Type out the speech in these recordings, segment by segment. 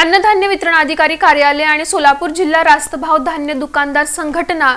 अन्नधान्य वितरण अधिकारी कार्यालय आणि सोलापूर जिल्हा रास्त भाव धान्य दुकानदार संघटना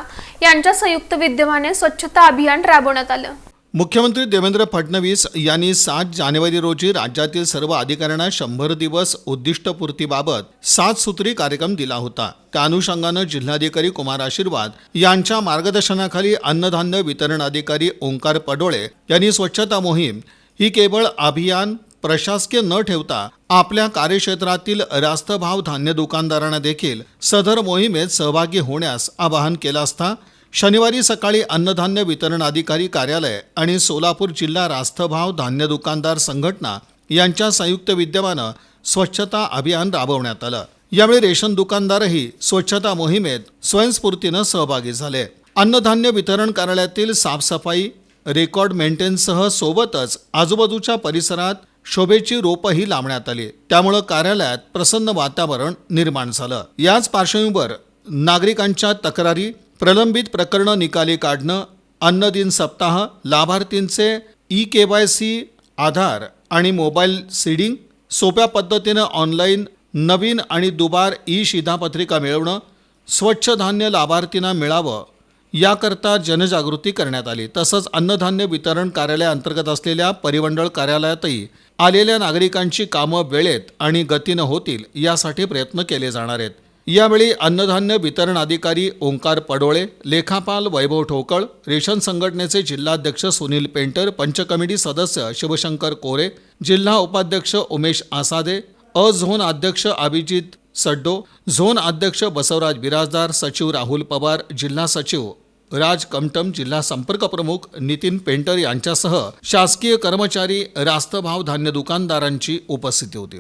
यांच्या संयुक्त विद्यमाने स्वच्छता अभियान राबवण्यात आलं. मुख्यमंत्री देवेंद्र फडणवीस यांनी सात जानेवारी रोजी राज्यातील सर्व अधिकाऱ्यांना शंभर दिवस उद्दिष्टपूर्तीबाबत सात सूत्री कार्यक्रम दिला होता. त्या अनुषंगानं जिल्हाधिकारी कुमार आशीर्वाद यांच्या मार्गदर्शनाखाली अन्नधान्य वितरण अधिकारी ओंकार पडोळे यांनी स्वच्छता मोहीम ही केवळ अभियान प्रशासकीय न ठेवता आपल्या कार्यक्षेत्रातील रास्त भाव धान्य दुकानदारांना देखील सदर मोहिमेत सहभागी होण्यास आवाहन केलं असता शनिवारी सकाळी अन्नधान्य वितरण अधिकारी कार्यालय आणि सोलापूर जिल्हा रास्तभाव धान्य दुकानदार संघटना यांच्या संयुक्त विद्यमानं स्वच्छता अभियान राबवण्यात आलं. यावेळी रेशन दुकानदारही स्वच्छता मोहिमेत स्वयंस्फूर्तीनं सहभागी झाले. अन्नधान्य वितरण कार्यालयातील साफसफाई रेकॉर्ड मेंटेनसह सोबतच आजूबाजूच्या परिसरात शोभेची रोपही लावण्यात आली. त्यामुळं कार्यालयात प्रसन्न वातावरण निर्माण झालं. याच पार्श्वभूमीवर नागरिकांच्या तक्रारी प्रलंबित प्रकरणं निकाली काढणं अन्न दिन सप्ताह लाभार्थींचे E K Y C Aadhaar आणि मोबाईल सीडिंग सोप्या पद्धतीनं ऑनलाईन नवीन आणि दुबार ई शिधापत्रिका मिळवणं स्वच्छ धान्य लाभार्थींना मिळावं याकरता जनजागृती करण्यात आली. तसंच अन्नधान्य वितरण कार्यालयाअंतर्गत असलेल्या परिमंडळ कार्यालयातही आलेल्या नागरिकांची कामं वेळेत आणि गतीनं होतील यासाठी प्रयत्न केले जाणार आहेत. यावेळी अन्नधान्य वितरण अधिकारी ओंकार पडोळे लेखापाल वैभव ठोकळ रेशन संघटनेचे जिल्हाध्यक्ष सुनील पेंटर पंचकमिटी सदस्य शिवशंकर कोरे जिल्हा उपाध्यक्ष उमेश आसादे अ झोन अध्यक्ष अभिजित सड्डो झोन अध्यक्ष बसवराज बिराजदार सचिव राहुल पवार जिल्हा सचिव राज कमटम जिल्हा संपर्क प्रमुख नितीन पेंटर यांच्यासह शासकीय कर्मचारी रास्तभाव धान्य दुकानदारांची उपस्थिती होती.